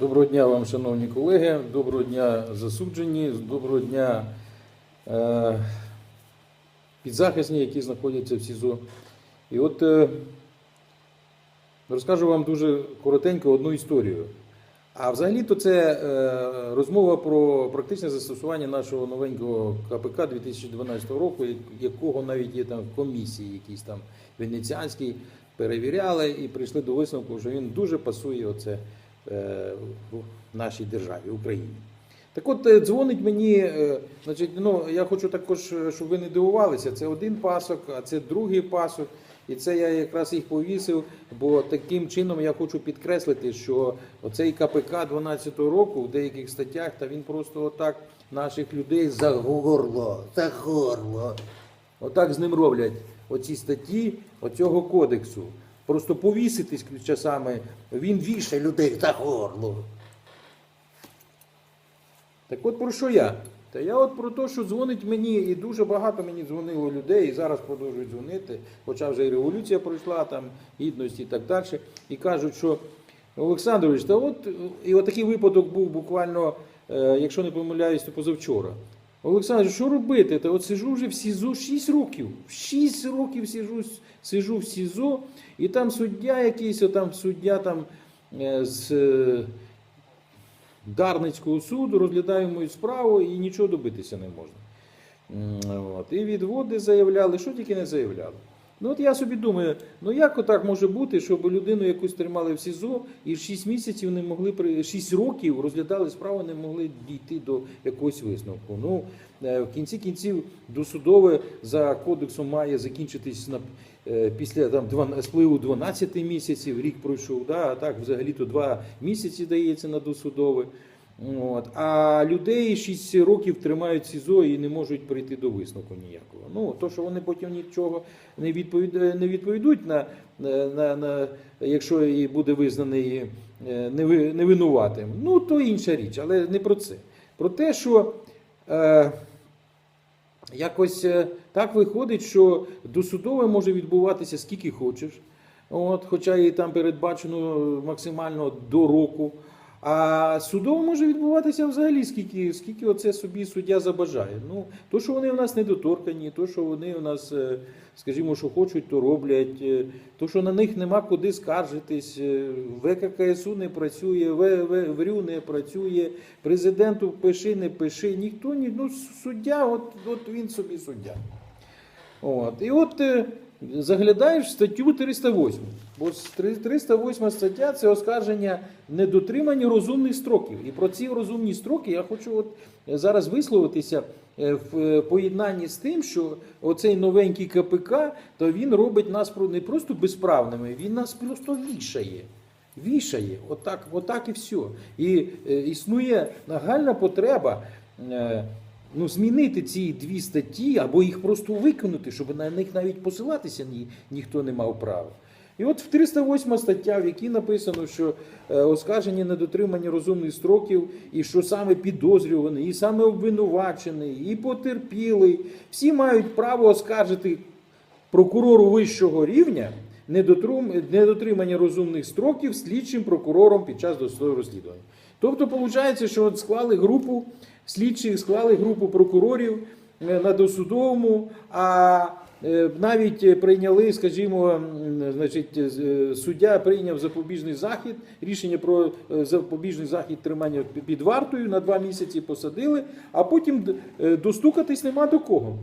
Доброго дня вам, шановні колеги, доброго дня засуджені, доброго дня е, підзахисні, які знаходяться в СІЗО. І от е, розкажу вам дуже коротенько одну історію. А взагалі-то це е, розмова про практичне застосування нашого новенького КПК 2012 року, якого навіть є там комісії, якісь там венеціанські, перевіряли і прийшли до висновку, що він дуже пасує оце в нашій державі, Україні. Так от е, дзвонить мені, е, значить, ну я хочу також, е, щоб ви не дивувалися. Це один пасок, а це другий пасок. І це я якраз їх повісив, бо таким чином я хочу підкреслити, що оцей КПК 12 року в деяких статтях, та він просто отак наших людей за горло, за горло. Отак з ним роблять оці статті оцього кодексу. Просто повіситись часами, він вішає людей за горло. Так от про що я? Та я от про те, що дзвонить мені, і дуже багато мені дзвонило людей, і зараз продовжують дзвонити, хоча вже і революція пройшла, там, гідності і так далі. І кажуть, що Олександрович, та от і от випадок був буквально, е, якщо не помиляюсь, то позавчора. Олександр, що робити? Та от сижу вже в СІЗО 6 років. 6 років сижу, сижу в СІЗО, і там суддя якийсь, там суддя там е, з. е, Дарницького суду розглядає мою справу і нічого добитися не можна. От. І відводи заявляли, що тільки не заявляли. Ну от я собі думаю, ну як отак може бути, щоб людину якусь тримали в СІЗО і 6 місяців не могли при 6 років розглядали справу, не могли дійти до якогось висновку. Ну е, в кінці кінців досудове за кодексом має закінчитись на е, після там спливу 12 місяців, рік пройшов, да, а так взагалі-то 2 місяці дається на досудове. От. А людей 6 років тримають СІЗО і не можуть прийти до висновку ніякого. Ну, то, що вони потім нічого не, відповід... не відповідуть, на, на, на, на, якщо і буде визнаний е, невинуватим, ну то інша річ, але не про це. Про те, що е, якось е, так виходить, що досудове може відбуватися скільки хочеш. От, хоча і там передбачено максимально до року. А судово може відбуватися взагалі, скільки, скільки оце собі суддя забажає. Ну, то, що вони в нас недоторкані, то, що вони у нас, е, скажімо, що хочуть, то роблять, е, то, що на них нема куди скаржитись, е, ВККСУ не працює, В- В- ВРЮ не працює, президенту пиши, не пиши, ніхто ні, ну суддя, от, от він собі суддя. От. І от заглядаєш в статтю 308. Бо з три- 308 стаття це оскарження недотримання розумних строків. І про ці розумні строки я хочу от е, зараз висловитися е, в е, поєднанні з тим, що оцей новенький КПК, то він робить нас не просто безправними, він нас просто вішає. Вішає, отак, отак і все. І існує нагальна потреба. Ну, змінити ці дві статті або їх просто виконати, щоб на них навіть посилатися ні, ніхто не мав права. І от в 308 стаття, в якій написано, що е, оскарження недотримання розумних строків, і що саме підозрюваний, і саме обвинувачений, і потерпілий, всі мають право оскаржити прокурору вищого рівня недотримання розумних строків слідчим прокурором під час досудового розслідування. Тобто, виходить, що от склали групу слідчих, склали групу прокурорів е, на досудовому, а е, навіть прийняли, скажімо, значить, е, суддя прийняв запобіжний захід, рішення про запобіжний захід тримання під вартою на два місяці посадили, а потім достукатись нема до кого.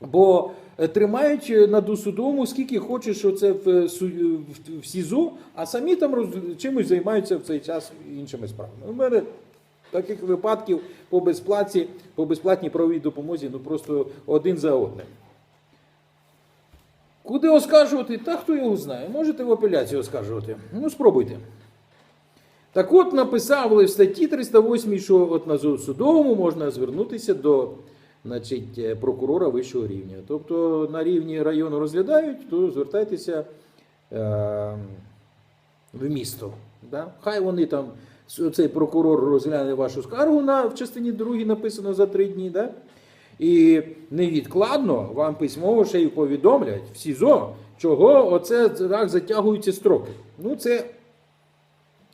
Бо е, тримають е, на досудовому скільки хочеш оце в, е, в, в СІЗО, а самі там роз, чимось займаються в цей час іншими справами. У мене таких випадків по безплаті, по безплатній правовій допомозі ну просто один за одним. Куди оскаржувати? Та хто його знає. Можете в апеляцію оскаржувати. Ну, спробуйте. Так от написали в статті 308, що от на судовому можна звернутися до значить, е, прокурора вищого рівня. Тобто на рівні району розглядають, то звертайтеся е, в місто. Да? Хай вони там, цей прокурор розгляне вашу скаргу на, в частині 2 написано за три дні. Да? І невідкладно вам письмово ще й повідомлять в СІЗО, чого оце так затягуються строки. Ну, це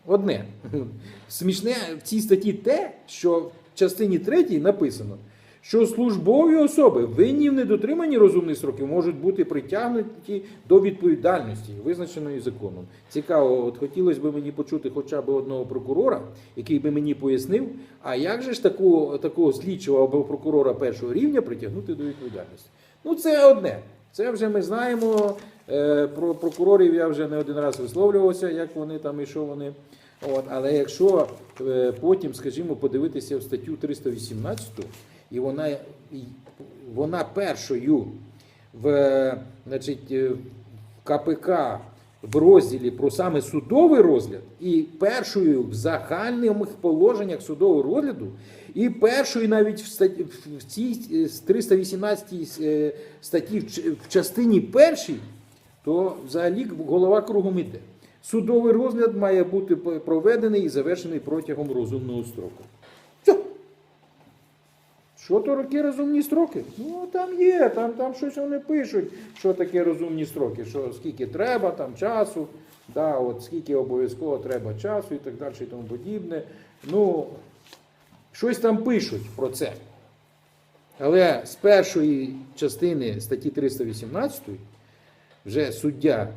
Одне. Смішне в цій статті те, що в частині 3 написано, що службові особи, винні в недотриманні розумних строків, можуть бути притягнуті до відповідальності, визначеної законом. Цікаво, от хотілося б мені почути хоча б одного прокурора, який би мені пояснив, а як же ж такого, такого слідчого або прокурора першого рівня притягнути до відповідальності? Ну, це одне. Це вже ми знаємо. Е, Про прокурорів я вже не один раз висловлювався, як вони там і що вони. От, але якщо е, потім, скажімо, подивитися в статтю 318, і вона, вона першою в, е, значить, е, КПК в розділі про саме судовий розгляд, і першою в загальних положеннях судового розгляду, і першою навіть в, статті, в цій е, з 318 е, статті в частині першій, то взагалі голова кругом іде. Судовий розгляд має бути проведений і завершений протягом розумного строку. Що то роки розумні строки? Ну там є, там, там щось вони пишуть, що таке розумні строки, що скільки треба там часу, да, от скільки обов'язково треба часу і так далі і тому подібне. Ну, щось там пишуть про це. Але з першої частини статті 318 вже суддя,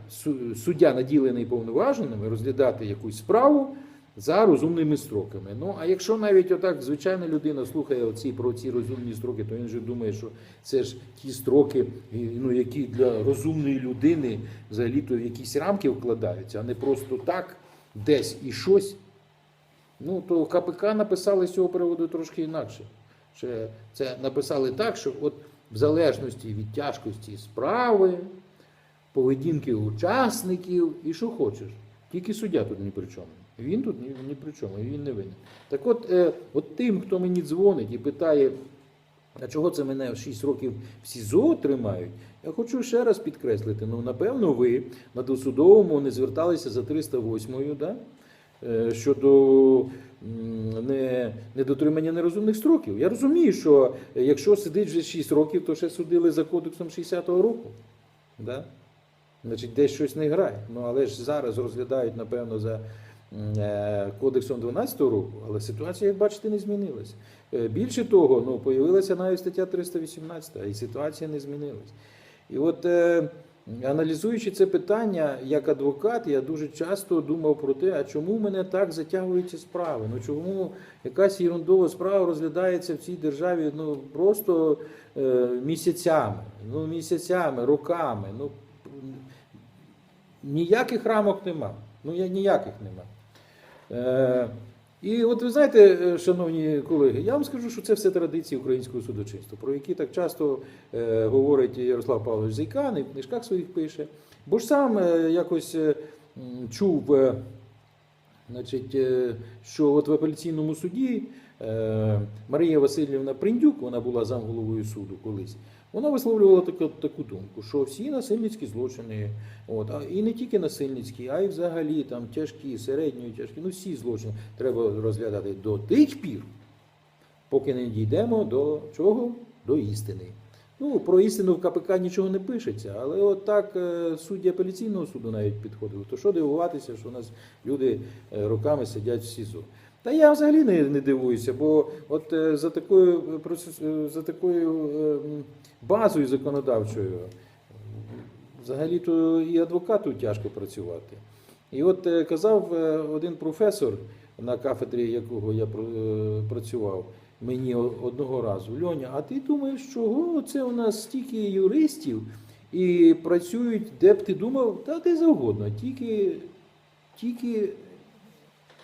суддя наділений повноваженими розглядати якусь справу за розумними строками. Ну, а якщо навіть отак звичайна людина слухає оці, про ці розумні строки, то він же думає, що це ж ті строки, ну, які для розумної людини взагалі-то в якісь рамки вкладаються, а не просто так, десь і щось. Ну, то КПК написали з цього приводу трошки інакше. Ще Це написали так, що от в залежності від тяжкості справи, поведінки учасників і що хочеш. Тільки суддя тут ні при чому. Він тут ні, ні при чому, він не винен. Так от, е, от тим, хто мені дзвонить і питає, а чого це мене в 6 років в СІЗО тримають, я хочу ще раз підкреслити. Ну, напевно, ви на досудовому не зверталися за 308-ю, да? е, щодо не, недотримання нерозумних строків. Я розумію, що е, якщо сидить вже 6 років, то ще судили за кодексом 60-го року. Да? Значить, десь щось не грає. Ну, але ж зараз розглядають, напевно, за кодексом 12-го року, але ситуація, як бачите, не змінилася. Е, Більше того, ну, появилася навіть стаття 318, і ситуація не змінилась. І от е, аналізуючи це питання як адвокат, я дуже часто думав про те, а чому мене так затягуються справи? Ну чому якась ерундова справа розглядається в цій державі ну, просто е, місяцями, ну, місяцями, роками. Ну, ніяких рамок нема. Ну, я ніяких нема. Е, і от ви знаєте, е, шановні колеги, я вам скажу, що це все традиції українського судочинства, про які так часто е, говорить Ярослав Павлович Зайкан і в книжках своїх пише. Бо ж сам якось чув, значить, що от в апеляційному суді Марія Васильівна Приндюк, вона була замголовою суду колись, вона висловлювала таку, таку думку, що всі насильницькі злочини, от, а і не тільки насильницькі, а й взагалі там тяжкі, середньої тяжкі, ну всі злочини треба розглядати до тих пір, поки не дійдемо до чого? До істини. Ну, про істину в КПК нічого не пишеться, але от так е, судді апеляційного суду навіть підходили. То що дивуватися, що у нас люди е, роками сидять в СІЗО. Та я взагалі не, не дивуюся, бо от е, за такою е, за такою е, базою законодавчою, взагалі-то і адвокату тяжко працювати. І от е, казав один професор, на кафедрі якого я пр- працював, мені одного разу, Льоня, а ти думаєш, чого це у нас стільки юристів і працюють, де б ти думав, та де завгодно, тільки, тільки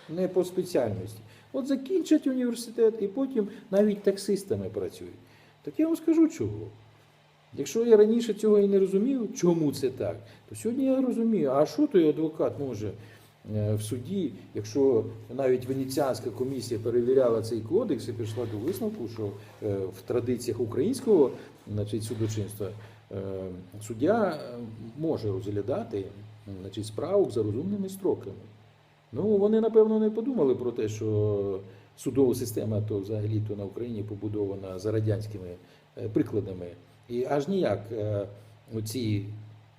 не по спеціальності. От закінчать університет і потім навіть таксистами працюють. Так я вам скажу чого. Якщо я раніше цього і не розумів, чому це так, то сьогодні я розумію, а що той адвокат може е, в суді, якщо навіть Венеціанська комісія перевіряла цей кодекс і прийшла до висновку, що е, в традиціях українського значить, судочинства е, суддя може розглядати значить, справу за розумними строками. Ну, вони, напевно, не подумали про те, що судова система то взагалі то на Україні побудована за радянськими е, прикладами. І аж ніяк е, оці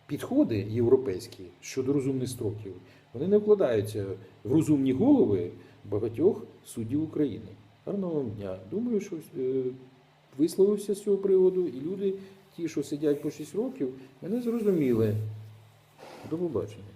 підходи європейські щодо розумних строків, Вони не вкладаються в розумні голови багатьох суддів України. Гарного вам дня. Думаю, що е, висловився з цього приводу, і люди, ті, що сидять по 6 років, мене зрозуміли. До побачення.